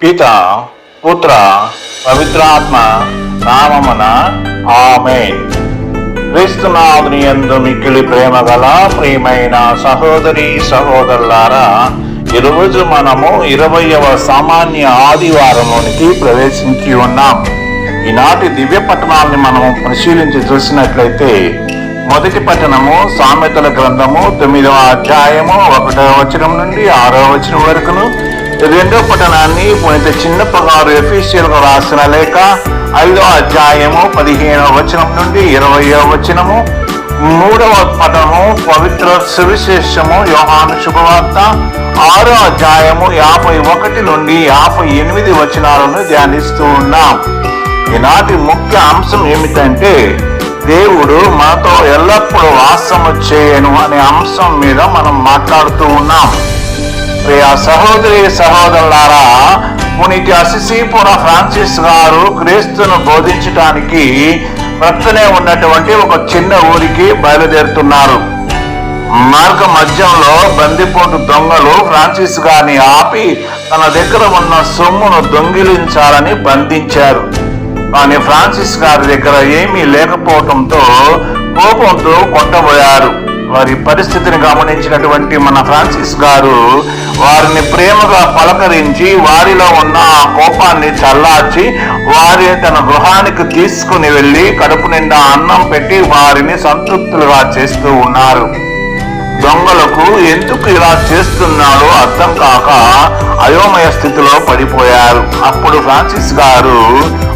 పిత పుత్ర పవిత్రాత్మ నామమున ఆమె క్రీస్తునాథుని ఎందు మిక్కిలి ప్రేమ గల ప్రియమైన సహోదరి సహోదరులారా ఈరోజు మనము ఇరవయవ సామాన్య ఆదివారంలోనికి ప్రవేశించి ఉన్నాం. ఈనాటి దివ్య పట్టణాలని మనము పరిశీలించి చూసినట్లయితే మొదటి పట్టణము సామెతల గ్రంథము తొమ్మిదవ అధ్యాయము ఒకటవ వచనం నుండి ఆరవ వచనం వరకును రెండో పట్టణాన్ని పునీత చిన్నప్పగారు ఎఫీషియల్గా రాసిన లేఖ ఐదో అధ్యాయము పదిహేనవ వచనం నుండి ఇరవయో వచనము. మూడవ పటము పవిత్ర సువిశేషము యోహాను శుభవార్త. ఆరో అధ్యాయము యాభై ఒకటి నుండి యాభై ఎనిమిది వచనాలను ధ్యానిస్తూ ఉన్నాం. ఈనాటి ముఖ్య అంశం ఏమిటంటే దేవుడు మనతో ఎల్లప్పుడూ వాసము చేయను అనే అంశం మీద మనం మాట్లాడుతూ ఉన్నాం. ప్రియ సహోదరి సహోదరులారా పునీతి అసిసిపుర ఫ్రాన్సిస్ గారు క్రీస్తును బోధించటానికి ప్రక్కనే ఉన్నటువంటి ఒక చిన్న ఊరికి బయలుదేరుతున్నారు. మార్గ మధ్యంలో బందిపోటు దొంగలు ఫ్రాన్సిస్ గారిని ఆపి తన దగ్గర ఉన్న సొమ్మును దొంగిలించాలని బంధించారు. కానీ ఫ్రాన్సిస్ గారి దగ్గర ఏమీ లేకపోవడంతో కోపంతో కొట్టబోయారు వారి పరిస్థితిని గమనించినటువంటి మన ఫ్రాన్సిస్ గారు వారిని ప్రేమగా పలకరించి వారిలో ఉన్న ఆ కోపాన్ని చల్లార్చి వారి తన గృహానికి తీసుకుని వెళ్ళి కడుపు నిండా అన్నం పెట్టి వారిని సంతృప్తులుగా చేస్తూ ఉన్నారు. దొంగలకు ఎందుకు ఇలా చేస్తున్నాడో అర్థం కాక అయోమయ స్థితిలో పడిపోయారు. అప్పుడు ఫ్రాన్సిస్ గారు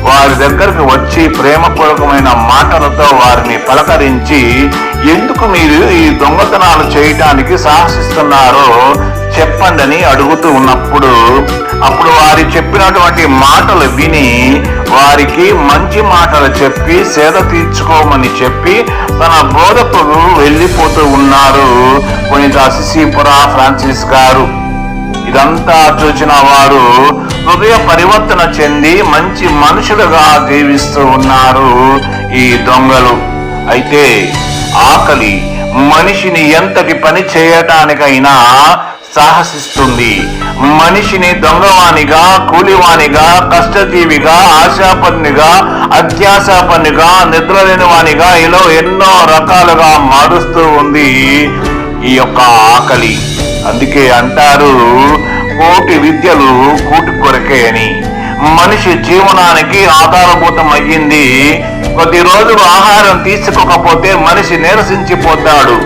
వారి దగ్గరకు వచ్చి ప్రేమపూర్వకమైన మాటలతో వారిని పలకరించి ఎందుకు మీరు ఈ దొంగతనాలు చేయటానికి సాహసిస్తున్నారో చెప్పండి అని అడుగుతూ ఉన్నప్పుడు అప్పుడు వారి చెప్పినటువంటి మాటలు విని వారికి మంచి మాటలు చెప్పి సేద తీర్చుకోమని చెప్పి తన బోధకులు వెళ్ళిపోతూ ఉన్నారు పునీత అసిసిపుర ఫ్రాన్సిస్ గారు. ఇదంతా చూసిన వారు హృదయ పరివర్తన చెంది మంచి మనుషులుగా జీవిస్తూ ఉన్నారు ఈ దొంగలు. అయితే ఆకలి మనిషిని ఎంతటి పని చేయటానికైనా సాహసిస్తుంది. మనిషిని దొంగవానిగా కూలివానిగా కష్టజీవిగా ఆశాపన్నిగా అత్యాశాపన్నిగా నిద్రలేని వానిగా ఇలా ఎన్నో రకాలుగా మారుస్తూ ఉంది ఈ యొక్క ఆకలి. అందుకే అంటారు కోటి విద్యలు కూటి కొరకే అని. మనిషి జీవనానికి ఆధారభూతం అయ్యింది కొద్ది రోజులు ఆహారం తీసుకోకపోతే మనిషి నీరసించిపోతాడు.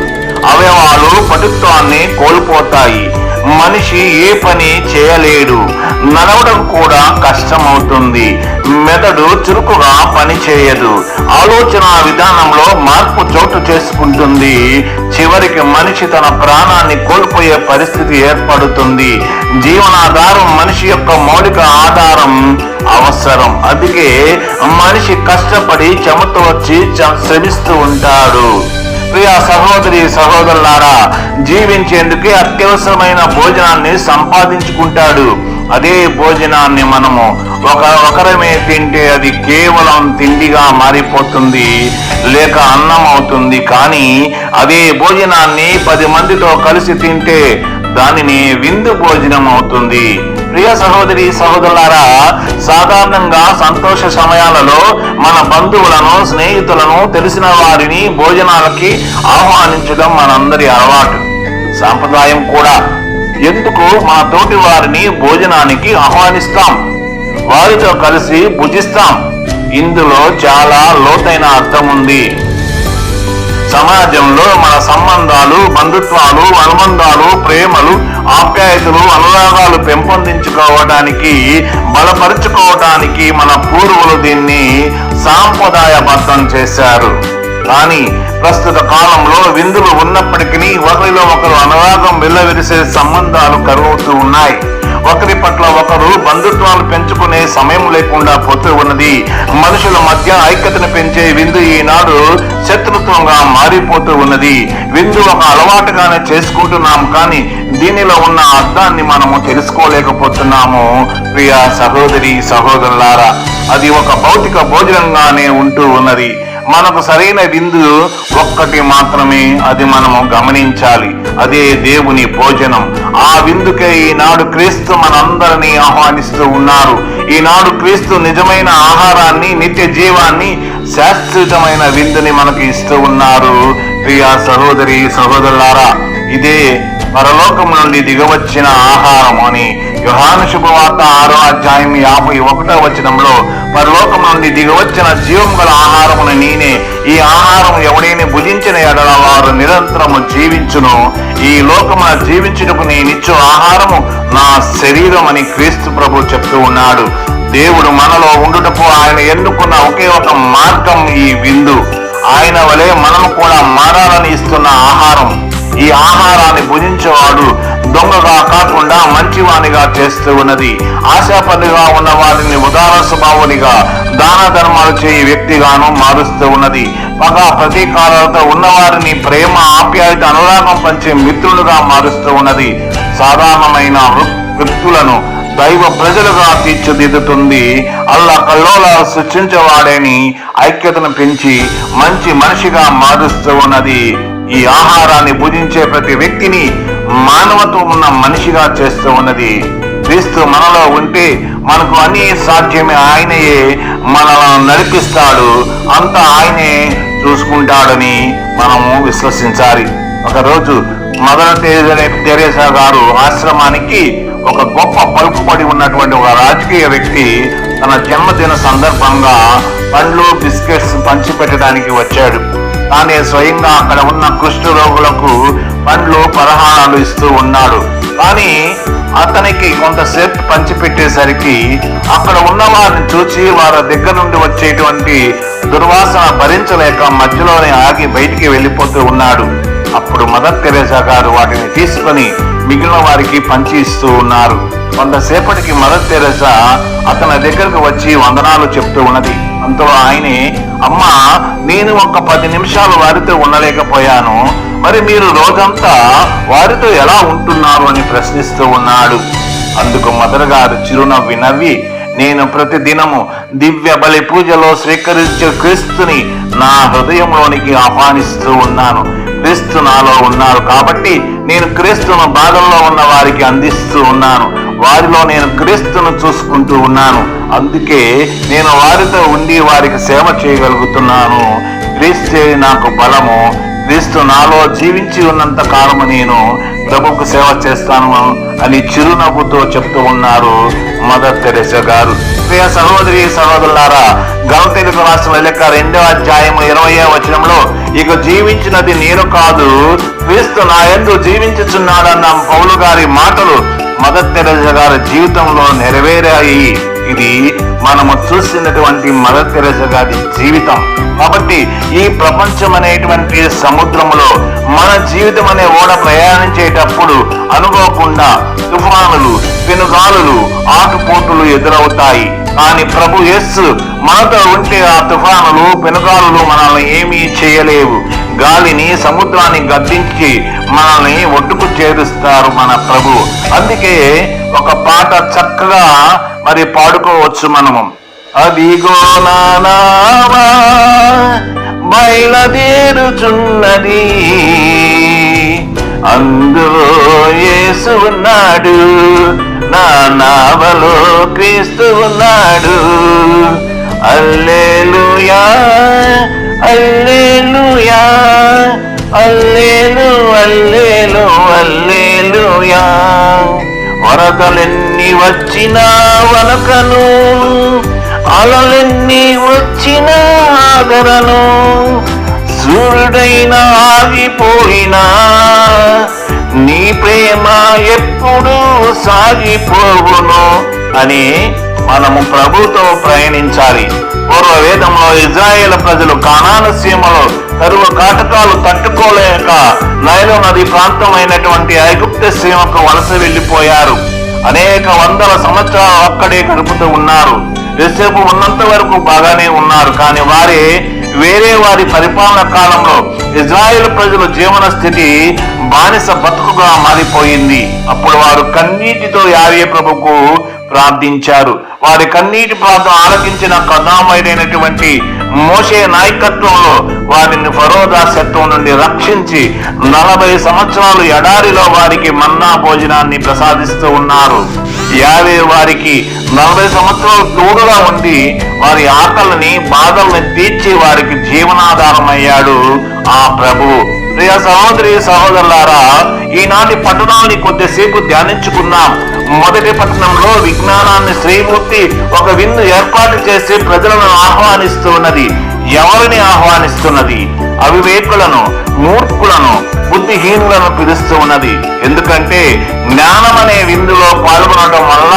అవయవాలు పటుత్వాన్ని కోల్పోతాయి. మనిషి ఏ పని చేయలేడు. నడవడం కూడా కష్టమవుతుంది. మెదడు చురుకుగా పని చేయదు. ఆలోచన విధానంలో మార్పు చోటు చేసుకుంటుంది. చివరికి మనిషి తన ప్రాణాన్ని కోల్పోయే పరిస్థితి ఏర్పడుతుంది. జీవనాధారం మనిషి యొక్క మౌలిక ఆధారం అవసరం. అందుకే మనిషి కష్టపడి చెమతో వచ్చి చ- శ్రమిస్తూ ఉంటాడు. ప్రియ సహోదరి సహోదరులారా జీవించేందుకే అత్యవసరమైన భోజనాన్ని సంపాదించుకుంటాడు. అదే భోజనాన్ని మనము ఒక ఒకరమే తింటే అది కేవలం తిండిగా మారిపోతుంది లేక అన్నం అవుతుంది కానీ అదే భోజనాన్ని పది మందితో కలిసి తింటే దానిని విందు భోజనం అవుతుంది. ప్రియ సహోదరి సహోదరులారా సాధారణంగా సంతోష సమయాలలో మన బంధువులను స్నేహితులను తెలిసిన వారిని భోజనాలకి ఆహ్వానించడం మనందరి అలవాటు. సాంప్రదాయం కూడా. ఎందుకు? మన తోటి వారిని భోజనానికి ఆహ్వానిస్తాం. వారితో కలిసి భుజిస్తాం. ఇందులో చాలా లోతైన అర్థం ఉంది. సమాజంలో మన సంబంధాలు బంధుత్వాలు అనుబంధాలు ప్రేమలు ఆప్యాయతలు అనురాగాలు పెంపొందించుకోవడానికి బలపరుచుకోవడానికి మన పూర్వులు దీన్ని సాంప్రదాయబద్ధం చేశారు. కానీ ప్రస్తుత కాలంలో విందులు ఉన్నప్పటికీ ఒకరిలో ఒకరు అనురాగం వెల్లవిరిసే సంబంధాలు కరువుతూ ఉన్నాయి. ఒకరి పట్ల ఒకరు బంధుత్వాలు పెంచుకునే సమయం లేకుండా పోతూ ఉన్నది. మనుషుల మధ్య ఐక్యతను పెంచే విందు ఈనాడు శత్రుత్వంగా మారిపోతూ ఉన్నది. విందు ఒక అలవాటుగానే చేసుకుంటున్నాం కానీ దీనిలో ఉన్న అర్థాన్ని మనము తెలుసుకోలేకపోతున్నాము. ప్రియ సహోదరి సహోదరులారా అది ఒక భౌతిక భోజనంగానే ఉంటూ ఉన్నది. మనకు సరైన విందు ఒక్కటి మాత్రమే అది మనము గమనించాలి. అదే దేవుని భోజనం. ఆ విందుకే ఈనాడు క్రీస్తు మనందరినీ ఆహ్వానిస్తూ ఉన్నారు. ఈనాడు క్రీస్తు నిజమైన ఆహారాన్ని నిత్య జీవాన్ని శాశ్వతమైన విందుని మనకు ఇస్తూ ఉన్నారు. ప్రియా సహోదరి సహోదరులారా ఇదే పరలోకం నుండి దిగవచ్చిన ఆహారం అని యోహాను శుభవార్త ఆరో అధ్యాయం యాభై ఒకటో వచనంలో పరలోకం నుండి దిగవచ్చిన జీవం గల ఆహారమును నేనే ఈ ఆహారం ఎవడైనా భుజించిన ఎడల వారు నిరంతరము జీవించును. ఈ లోకమున జీవించుటకు నేనిచ్చు ఆహారము నా శరీరం అని క్రీస్తు ప్రభు చెప్తూ ఉన్నాడు. దేవుడు మనలో ఉండుటకు ఆయన ఎన్నుకున్న ఒకే ఒక మార్గం ఈ విందు. ఆయన వలె మనము కూడా మారాలని ఇస్తున్న ఆహారం. ఈ ఆహారాన్ని భుజించేవాడు దొంగగా కాకుండా మంచివానిగా చేస్తూ ఉన్నది. ఆశాపదిగా ఉన్న వారిని ఉదార స్వభావునిగా దాన ధర్మాలు చేయి వ్యక్తిగాను మారుస్తూ ఉన్నది. పగ ప్రతీకారాలతో ఉన్నవారిని ప్రేమ ఆప్యాయత అనురాగం పంచే మిత్రులుగా మారుస్తూ ఉన్నది. సాధారణమైన వ్యక్తులను దైవ ప్రజలుగా తీర్చిదిద్దుతుంది. అల్లా కల్లోల సృష్టించేవాడేని ఐక్యతను పెంచి మంచి మనిషిగా మారుస్తూ ఉన్నది. ఈ ఆహారాన్ని భుజించే ప్రతి వ్యక్తిని మానవత్వం ఉన్న మనిషిగా చేస్తూ ఉన్నది. క్రీస్తు మనలో ఉంటే మనకు అన్ని సాధ్యమే. ఆయనయే మనలను నడిపిస్తాడు. అంతా ఆయనే చూసుకుంటాడని మనము విశ్వసించాలి. ఒకరోజు మదర్ తెరేసా గారు ఆశ్రమానికి ఒక గొప్ప పలుకుబడి ఉన్నటువంటి ఒక రాజకీయ వ్యక్తి తన జన్మదిన సందర్భంగా పండ్లు బిస్కెట్స్ పంచిపెట్టడానికి వచ్చాడు. తానే స్వయంగా అక్కడ ఉన్న కుష్ఠ రోగులకు పండ్లు పరహారాలు ఇస్తూ ఉన్నాడు. కానీ అతనికి కొంతసేపు పంచిపెట్టేసరికి అక్కడ ఉన్న వారిని చూసి వారి దగ్గర నుండి వచ్చేటువంటి దుర్వాసన భరించలేక మధ్యలోనే ఆగి బయటికి వెళ్ళిపోతూ ఉన్నాడు. అప్పుడు మదర్ తెరేసా గారు వాటిని తీసుకొని మిగిలిన వారికి పంచి ఇస్తూ ఉన్నారు. కొంతసేపటికి మదర్ తెరేసా అతని దగ్గరకు వచ్చి వందనాలు చెప్తూ ఉన్నది. అంతలో ఆయనే అమ్మ నేను ఒక పది నిమిషాలు వారితో ఉండలేకపోయాను. మరి మీరు రోజంతా వారితో ఎలా ఉంటున్నారు? అని ప్రశ్నిస్తూ ఉన్నాడు. అందుకు మదర్ గారు చిరునవ్వి నవ్వి నేను ప్రతి దినము దివ్య బలి పూజలో స్వీకరించే క్రీస్తుని నా హృదయంలోనికి ఆహ్వానిస్తూ ఉన్నాను. క్రీస్తు నాలో ఉన్నారు కాబట్టి నేను క్రీస్తును బాధల్లో ఉన్న వారికి అందిస్తూ ఉన్నాను. వారిలో నేను క్రీస్తును చూసుకుంటూ ఉన్నాను. అందుకే నేను వారితో ఉండి వారికి సేవ చేయగలుగుతున్నాను. క్రీస్తే నాకు బలము. క్రీస్తు నాలో జీవించి ఉన్నంత కాలము నేను ప్రభుకు సేవ చేస్తాను అని చిరునవ్వుతో చెప్తూ ఉన్నారు మదర్ తెరెసా గారు. ప్రియ సహోదరి సహోదరులారా గలతెలుగు రాష్ట్రం లెక్క రెండో అధ్యాయం ఇరవై వచనంలో ఇక జీవించినది నేను కాదు క్రీస్తు నా ఎందు జీవించుచున్నాడన్న పౌలు గారి మాటలు. మదర్ తెరెసా గారి జీవితంలో నెరవేరాయి. ఇది మనము చూసినటువంటి మదర్ తెరెసా గారి జీవితం. కాబట్టి ఈ ప్రపంచం అనేటువంటి సముద్రంలో మన జీవితం అనే ఓడ ప్రయాణించేటప్పుడు అనుకోకుండా తుఫానులు పెనుగాలులు ఆటుపోటులు ఎదురవుతాయి. కానీ ప్రభు ఎస్ మనతో ఉంటే ఆ తుఫానులు పెనుగాలులు మనల్ని ఏమీ చేయలేవు. గాలిని సముద్రాన్ని గద్దించి మనల్ని ఒడ్డుకు చేరుస్తారు మన ప్రభు. అందుకే ఒక పాట చక్కగా మరి పాడుకోవచ్చు మనము. అదిగో నానావా బయలుదేరుచున్నది. అందులో యేసు ఉన్నాడు నా నావలో క్రీస్తు ఉన్నాడు. అల్లేలుయా అల్లేలుయా అల్లేలు అల్లేలు అల్లేలుయా. వరదలెన్ని వచ్చినా వనకను అలలెన్ని వచ్చినా ఆదరను సూర్యుడైనా ఆగిపోయినా నీ ప్రేమ ఎప్పుడూ సాగిపోవును అని మనము ప్రభుతో ప్రయాణించాలి. పూర్వ వేదంలో ఇజ్రాయేల్ ప్రజలు కానాను సీమలో కరువు కాటకాలు తట్టుకోలేక నైలు నది ప్రాంతమైనటువంటి ఐగుప్త సీమకు వలస వెళ్ళిపోయారు అనేక వందల సంవత్సరాలు అక్కడే గడుపుతూ ఉన్నారు. యోసేపు ఉన్నంత వరకు బాగానే ఉన్నారు. కానీ వారే వేరే వారి పరిపాలన కాలంలో ఇజ్రాయెల్ ప్రజల జీవన స్థితి బానిస బతుకుగా మారిపోయింది. అప్పుడు వారు కన్నీటితో యావే ప్రభుకు ప్రార్థించారు. వారి కన్నీటి ప్రార్థన ఆలకించిన కథామయుడైనటువంటి మోషే నాయకత్వంలో వారిని ఫరోదాసత్వం నుండి రక్షించి నలభై సంవత్సరాలు ఎడారిలో వారికి మన్నా భోజనాన్ని ప్రసాదిస్తూ ఉన్నారు. యావే వారికి నలభై సంవత్సరాలు తోడుగా ఉండి వారి ఆకలిని బాధల్ని తీర్చి వారికి జీవనాధారం అయ్యాడు ఆ ప్రభు. ప్రియ సహోదరి సహోదరులారా ఈనాటి పట్టణాన్ని కొద్దిసేపు ధ్యానించుకున్నాం మొదటి పట్టణంలో విజ్ఞానాన్ని శ్రీమూర్తి ఒక విందు ఏర్పాటు చేసి ప్రజలను ఆహ్వానిస్తున్నది. ఎవరిని ఆహ్వానిస్తున్నది? అవివేకులను మూర్ఖులను బుద్ధిహీనులను పిలుస్తూ ఉన్నది. ఎందుకంటే జ్ఞానం అనే విందులో పాల్గొనడం వల్ల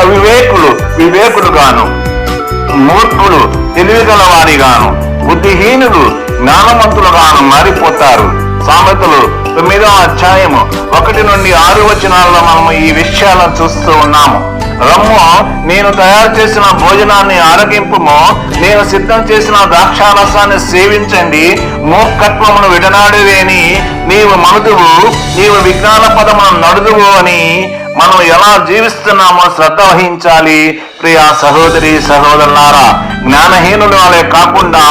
అవివేకులు వివేకులుగాను మూర్ఖులు తెలివిగల వారిగాను బుద్ధిహీనులు జ్ఞానవంతులుగా మారిపోతారు. సామెతలు తొమ్మిదవ అధ్యాయము ఒకటి నుండి ఆరు వచనాల్లో మనము ఈ విషయాలను చూస్తూ ఉన్నాము. రమ్ము నేను తయారు చేసిన భోజనాన్ని ఆరగింపుము నేను సిద్ధం చేసిన ద్రాక్షారసాన్ని సేవించండి మూర్ఖత్వమును విడనాడువేని నీవు మనుదువు నీవు విజ్ఞాన పదమును నడుదువు అని మనం ఎలా జీవిస్తున్నామో శ్రద్ధ వహించాలి. ప్రియా సహోదరి సహోదరులారా జ్ఞానహీనుల వలె కాకుండా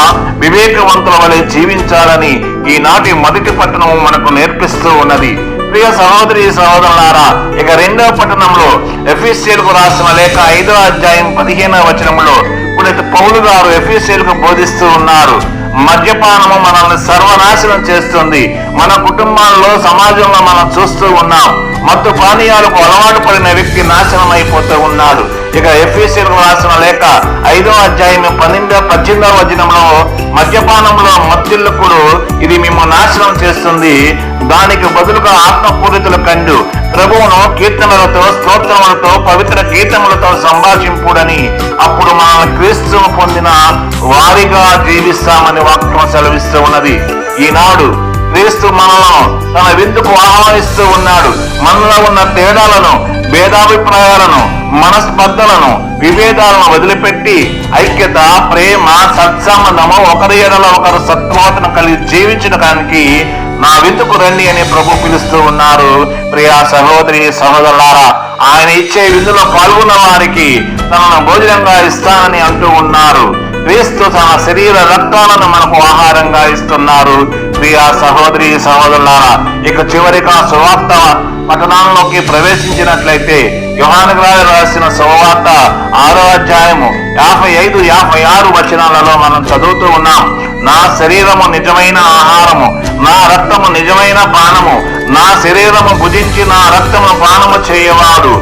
వివేకవంతుల వలె జీవించాలని ఈనాటి మొదటి పట్టణం మనకు నేర్పిస్తూ ఉన్నది. ప్రియ సహోదరి సహోదరులారా ఇక రెండవ పట్టణంలో ఎఫీసీలకు రాసిన లేఖ ఐదో అధ్యాయం పదిహేనవ వచనంలో పునీత పౌలు గారు ఎఫీసీలకు బోధిస్తూ ఉన్నారు. మద్యపానము మనల్ని సర్వనాశనం చేస్తుంది. మన కుటుంబాల్లో సమాజంలో మనం చూస్తూ ఉన్నాం. మత్తు పానీయాలకు అలవాటు పడిన వ్యక్తి నాశనం అయిపోతూ ఉన్నాడు. ఇక ఎఫ్ఎస్సీలకు రాసిన లేక ఐదో అధ్యాయం పన్నెండో పద్దెనిమిదవ వచనంలో మద్యపానంలో మత్తిల్లుకుడు ఇది మేము నాశనం చేస్తుంది. దానికి బదులుగా ఆత్మపూరితుల కండు. ప్రభువును కీర్తనలతో స్తోత్రములతో పవిత్ర గీతములతో సంభాషింపుడని. అప్పుడు మనం క్రీస్తును పొందిన వారిగా జీవిస్తామని వాక్యం సెలవిస్తూ ఉన్నది. ఈనాడు క్రీస్తు మనలను తన విందుకు ఆహ్వానిస్తూ ఉన్నాడు. మనలో ఉన్న తేడాలను భేదాభిప్రాయాలను మనస్పర్ధలను విభేదాలను వదిలిపెట్టి ఐక్యత ప్రేమ సత్సంబంధము ఒకరి ఎడల ఒకరు సత్వాతను కలిగి జీవించడానికి నా విందుకు రండి అని ప్రభు పిలుస్తూ ఉన్నారు. ప్రియా సహోదరి సహోదరులారా ఆయన ఇచ్చే విందులో పాల్గొన్న వారికి తనను భోజనంగా ఇస్తానని అంటూ ఉన్నారు. క్రీస్తు తన శరీర రక్తాలను మనకు ఆహారంగా ఇస్తున్నారు. ప్రియ సహోదరి సహోదరులారా ఇక చివరిగా సువార్త పట్టణంలోకి ప్రవేశించినట్లయితే యోహాను గారు రాసిన సువార్త ఆరో అధ్యాయము యాభై ఐదు యాభై ఆరు వచనాలలో మనం చదువుతూ ఉన్నాం. నా శరీరము నిజమైన ఆహారము నా రక్తము నిజమైన పానము నా శరీరము భుజించి నా రక్తము పానము చేయవాడు.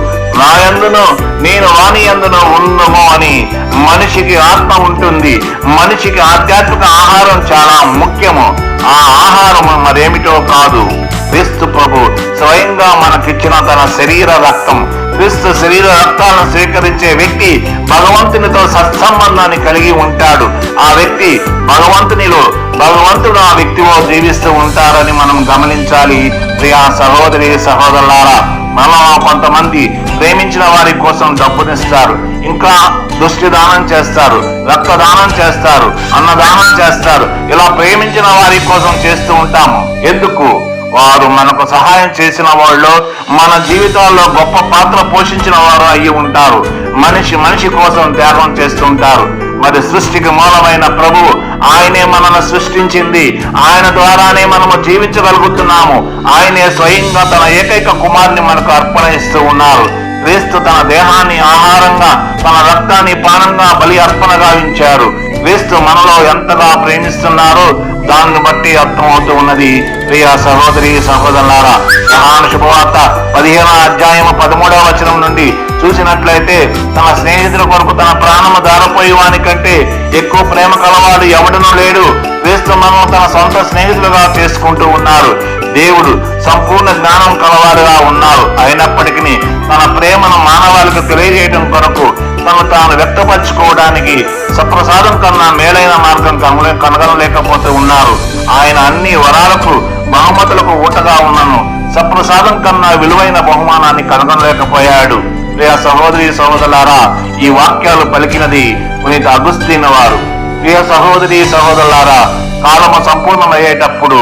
నాయందును నేను వాని అందున ఉన్నము అని మనిషికి ఆత్మ ఉంటుంది. మనిషికి ఆధ్యాత్మిక ఆహారం చాలా ముఖ్యము. ఆ ఆహారం మరేమిటో కాదు. క్రీస్తు ప్రభు స్వయంగా మనకిచ్చిన తన శరీర రక్తం. క్రీస్తు శరీర రక్తాలను స్వీకరించే వ్యక్తి భగవంతునితో సత్సంబంధాన్ని కలిగి ఉంటాడు. ఆ వ్యక్తి భగవంతునిలో భగవంతుడు ఆ వ్యక్తిలో జీవిస్తూ ఉంటారని మనం గమనించాలి. ప్రియా సహోదరి సహోదరులారా మనలో కొంతమంది ప్రేమించిన వారి కోసం డబ్బునిస్తారు ఇంకా దృష్టి దానం చేస్తారు రక్తదానం చేస్తారు అన్నదానం చేస్తారు. ఇలా ప్రేమించిన వారి కోసం చేస్తూ ఉంటాము. ఎందుకు? వారు మనకు సహాయం చేసిన వాళ్ళు మన జీవితాల్లో గొప్ప పాత్ర పోషించిన వారు అయ్యి ఉంటారు. మనిషి మనిషి కోసం త్యాగం చేస్తుంటారు. మరి సృష్టికి మూలమైన ప్రభు ఆయనే మనల్ని సృష్టించింది. ఆయన ద్వారానే మనము జీవించగలుగుతున్నాము. ఆయనే స్వయంగా తన ఏకైక కుమారుని మనకు అర్పణ ఇస్తూ ఉన్నారు. క్రీస్తు తన దేహాన్ని ఆహారంగా తన రక్తాన్ని పానంగా బలి అర్పణగా ఇచ్చారు క్రీస్తు మనలో ఎంతగా ప్రేమిస్తున్నారో దాన్ని బట్టి అర్థమవుతూ ఉన్నది. ప్రియ సహోదరి సహోదరులారా మహాన్ శుభవార్త పదిహేనో అధ్యాయం పదమూడవ వచనం నుండి చూసినట్లయితే తన స్నేహితుల కొరకు తన ప్రాణము దారపోయే వాని కంటే ఎక్కువ ప్రేమ కలవాడు ఎవడనూ లేడు. క్రీస్తు మనం తన సొంత స్నేహితులుగా చేసుకుంటూ ఉన్నారు. దేవుడు సంపూర్ణ జ్ఞానం కలవారుగా ఉన్నారు అయినప్పటికీ తన ప్రేమను మానవాళికి తెలియజేయడం కొరకు తను తాను వ్యక్తపరచుకోవడానికి సప్రసాదం కన్నా మేలైన మార్గం కనుగొన కనుగొనలేకపోతే ఉన్నారు. ఆయన అన్ని వరాలకు బహుమతులకు ఊటగా ఉన్నను. సప్రసాదం కన్నా విలువైన బహుమానాన్ని కనుగొనలేకపోయాడు. ప్రియ సహోదరి సహోదరులారా ఈ వాక్యాలు పలికినది పునీత అగుస్తీన వారు ప్రియ సహోదరి సహోదరులారా కాలము సంపూర్ణమయ్యేటప్పుడు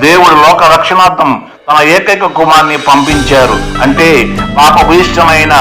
దేవుడు లోక రక్షణార్థం తన ఏకైక కుమార్ని పంపించారు. అంటే పాపభీష్టమైన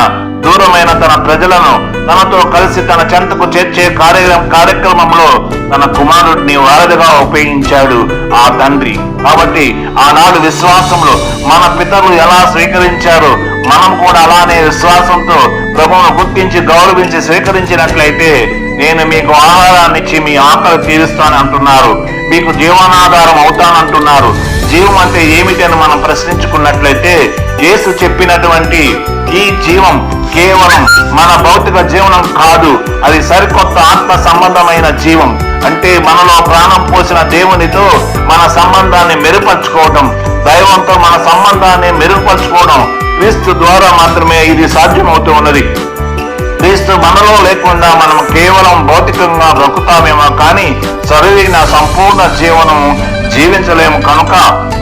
దూరమైన తన ప్రజలను తనతో కలిసి తన చెంతకు చేర్చే కార్య కార్యక్రమంలో తన కుమారుడిని వారధిగా ఉపయోగించాడు ఆ తండ్రి. కాబట్టి ఆనాడు విశ్వాసంలో మన పితరులు ఎలా స్వీకరించారో మనం కూడా అలానే విశ్వాసంతో ప్రభువును గుర్తించి గౌరవించి స్వీకరించినట్లయితే నేను మీకు ఆహారాన్ని ఇచ్చి మీ ఆకలి తీరుస్తాను అంటున్నారు మీకు జీవనాధారం అవుతానంటున్నారు. జీవం అంటే ఏమిటి అని మనం ప్రశ్నించుకున్నట్లయితే యేసు చెప్పినటువంటి ఈ జీవం కేవలం మన భౌతిక జీవనం కాదు అది సరికొత్త ఆత్మ సంబంధమైన జీవం. అంటే మనలో ప్రాణం పోసిన దేవునితో మన సంబంధాన్ని మెరుగుపరుచుకోవటం దైవంతో మన సంబంధాన్ని మెరుగుపరుచుకోవడం క్రీస్తు ద్వారా మాత్రమే ఇది సాధ్యమవుతూ ఉన్నది. క్రీస్తు మనలో లేకుండా మనం కేవలం భౌతికంగా బ్రతుకుతామేమో కానీ సరైన సంపూర్ణ జీవనం జీవించలేము. కనుక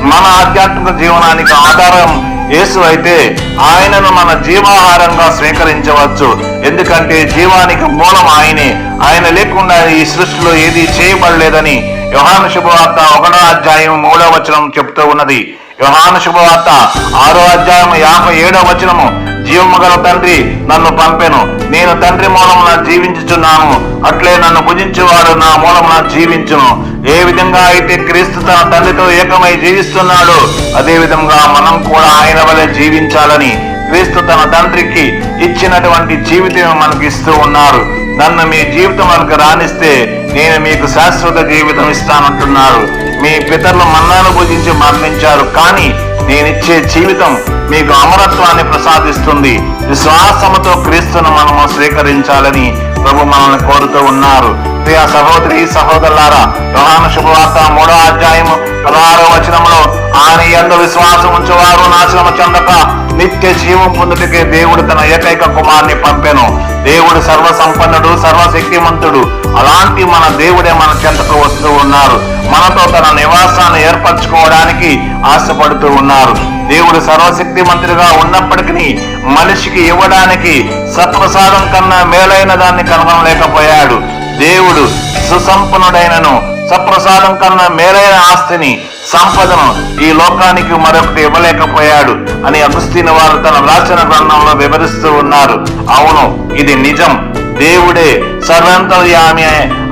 మన ఆధ్యాత్మిక జీవనానికి ఆధారం యేసు అయితే ఆయనను మన జీవాహారంగా స్వీకరించవచ్చు. ఎందుకంటే జీవానికి మూలం ఆయనే. ఆయన లేకుండా ఈ సృష్టిలో ఏది చేయబడలేదని యోహాను శుభవార్త ఒకటో అధ్యాయం మూడో వచనం చెప్తూ ఉన్నది. యోహాను శుభవార్త ఆరో అధ్యాయం యాభై ఏడో వచనము. జీవముగల తండ్రి నన్ను పంపెను. నేను తండ్రి మూలమున జీవించుచున్నాను. అట్లే నన్ను భుజించేవాడు నా మూలమున జీవించును. ఏ విధంగా అయితే క్రీస్తు తన తండ్రితో ఏకమై జీవిస్తున్నాడో అదే విధంగా మనం కూడా ఆయన వలె జీవించాలని క్రీస్తు తన తండ్రికి ఇచ్చినటువంటి జీవితం మనకి ఇస్తూ ఉన్నారు. నన్ను మీ జీవితం మనకు రాణిస్తే నేను మీకు శాశ్వత జీవితం ఇస్తానంటున్నారు. మీ పితరులు మన్నాను భుజించి మరణించారు. కానీ నేనిచ్చే జీవితం మీకు అమరత్వాన్ని ప్రసాదిస్తుంది. విశ్వాసముతో క్రీస్తును మనము స్వీకరించాలని ప్రభు మనల్ని కోరుతూ ఉన్నారు. ప్రియ సహోదరి సహోదరులారా ప్రధాన శుభవార్త మూడో అధ్యాయము పదహారో వచనంలో ఆయన ఎందు విశ్వాసం ఉంచేవారు నాశనము చెందక నిత్య జీవం పొందుటకే దేవుడు తన ఏకైక కుమార్ని పంపెను. దేవుడు సర్వసంపన్నుడు సర్వశక్తిమంతుడు. అలాంటి మన దేవుడే మన చెంతకు వస్తూ ఉన్నారు. మనతో తన నివాసాన్ని ఏర్పరచుకోవడానికి ఆశపడుతూ ఉన్నారు. దేవుడు సర్వశక్తిమంతుడిగా ఉన్నప్పటికీ మనిషికి ఇవ్వడానికి సత్ప్రసాదం కన్నా మేలైన దాన్ని కనుగొనలేకపోయాడు దేవుడు సుసంపన్నుడైనను సప్రసాదం కన్నా మేలైన ఆస్తిని సంపదను ఈ లోకానికి మరొకటి ఇవ్వలేకపోయాడు అని అగుస్తీని వారు తన రాసిన గ్రంథంలో వివరిస్తూ ఉన్నారు. అవును ఇది నిజం. దేవుడే సర్వంతర్యామి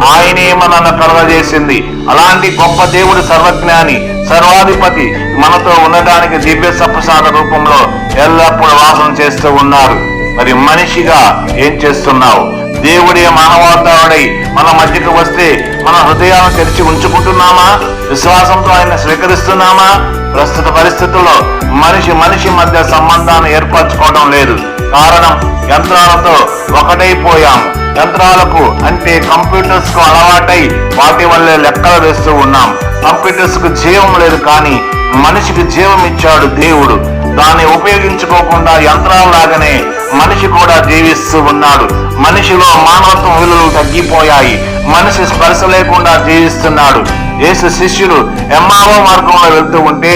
ఆయనే మనల్ని కలగజేసింది. అలాంటి గొప్ప దేవుడు సర్వజ్ఞాని సర్వాధిపతి మనతో ఉండడానికి దివ్య సప్రసాద రూపంలో ఎల్లప్పుడూ వాసన చేస్తూ ఉన్నారు. మరి మనిషిగా ఏం చేస్తున్నావు? దేవుడే మానవతారుడై మన మధ్యకు వస్తే మన హృదయాలను తెరిచి ఉంచుకుంటున్నామా? విశ్వాసంతో ఆయన స్వీకరిస్తున్నామా? ప్రస్తుత పరిస్థితుల్లో మనిషి మనిషి మధ్య సంబంధాన్ని ఏర్పరచుకోవడం లేదు. కారణం యంత్రాలతో ఒకటైపోయాము యంత్రాలకు అంటే కంప్యూటర్స్కు అలవాటై వాటి వల్లే లెక్కలు వేస్తూ ఉన్నాం. కంప్యూటర్స్కు జీవం లేదు కానీ మనిషికి జీవం ఇచ్చాడు దేవుడు. దాన్ని ఉపయోగించుకోకుండా యంత్రాలాగానే మనిషి కూడా జీవిస్తూ ఉన్నాడు. మనిషిలో మానవత్వం విలువలు తగ్గిపోయాయి. మనిషి స్పర్శ లేకుండా జీవిస్తున్నాడు. యేసు శిష్యులు ఎమ్మావో మార్గంలో వెళ్తూ ఉంటే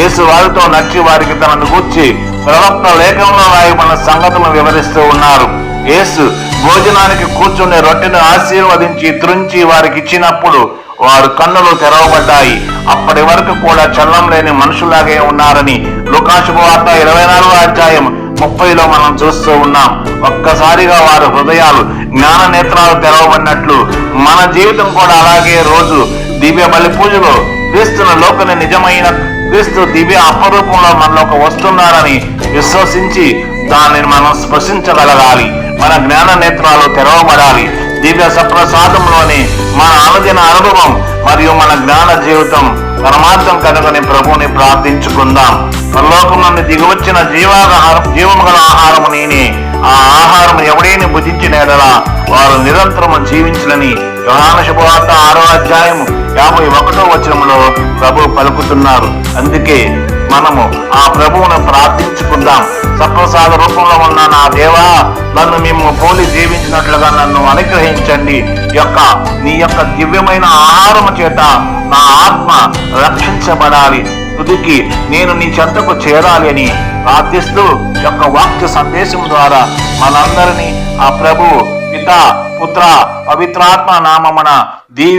యేసు వారితో నచ్చి వారికి తనను గూర్చి ప్రవక్త లేఖంలో రాయబడిన సంగతులను వివరిస్తూ ఉన్నారు. యేసు భోజనానికి కూర్చునే రొట్టెను ఆశీర్వదించి త్రుంచి వారికి ఇచ్చినప్పుడు వారు కన్నులు తెరవబడ్డాయి. అప్పటి వరకు కూడా చల్లం లేని మనుషులాగే ఉన్నారని వార్త ఇరవై నాలుగో అధ్యాయం ముప్పైలో మనం చూస్తూ ఉన్నాం. ఒక్కసారిగా వారి హృదయాలు జ్ఞాన నేత్రాలు తెరవబడినట్లు మన జీవితం కూడా అలాగే రోజు దివ్య బలి పూజలో క్రీస్తున లోకని నిజమైన క్రీస్తు దివ్య అపరూపంలో మనలోకి వస్తున్నారని విశ్వసించి దానిని మనం స్పృశించగలగాలి. మన జ్ఞాన నేత్రాలు తెరవబడాలి. దివ్య సప్రసాదంలోని మన అనుదిన అనుభవం మరియు మన జ్ఞాన జీవితం పరమార్థం కనుగొని ప్రభుని ప్రార్థించుకుందాం. పరలోకం నుండి దిగివచ్చిన జీవాహారం జీవము గల ఆహారము నేనే. ఆ ఆహారం ఎవడైనా భుజించిన ఎడలా వారు నిరంతరము జీవించలని యోహాన శుభవార్త ఆరో అధ్యాయం యాభై ఒకటో వచనంలో ప్రభు పలుకుతున్నారు. అందుకే మనము ఆ ప్రభువును ప్రార్థించుకుందాం. సప్రసాద రూపంలో ఉన్న నా దేవా నన్ను మేము పోలి జీవించినట్లుగా నన్ను అనుగ్రహించండి. యొక్క నీ యొక్క దివ్యమైన ఆహారము చేత నా ఆత్మ రక్షించబడాలి. తుదికి నేను నీ చెంతకు చేరాలి అని ప్రార్థిస్తూ యొక్క వాక్య సందేశం ద్వారా మనందరినీ ఆ ప్రభువు పిత పుత్ర పవిత్రాత్మ నామమున దీవి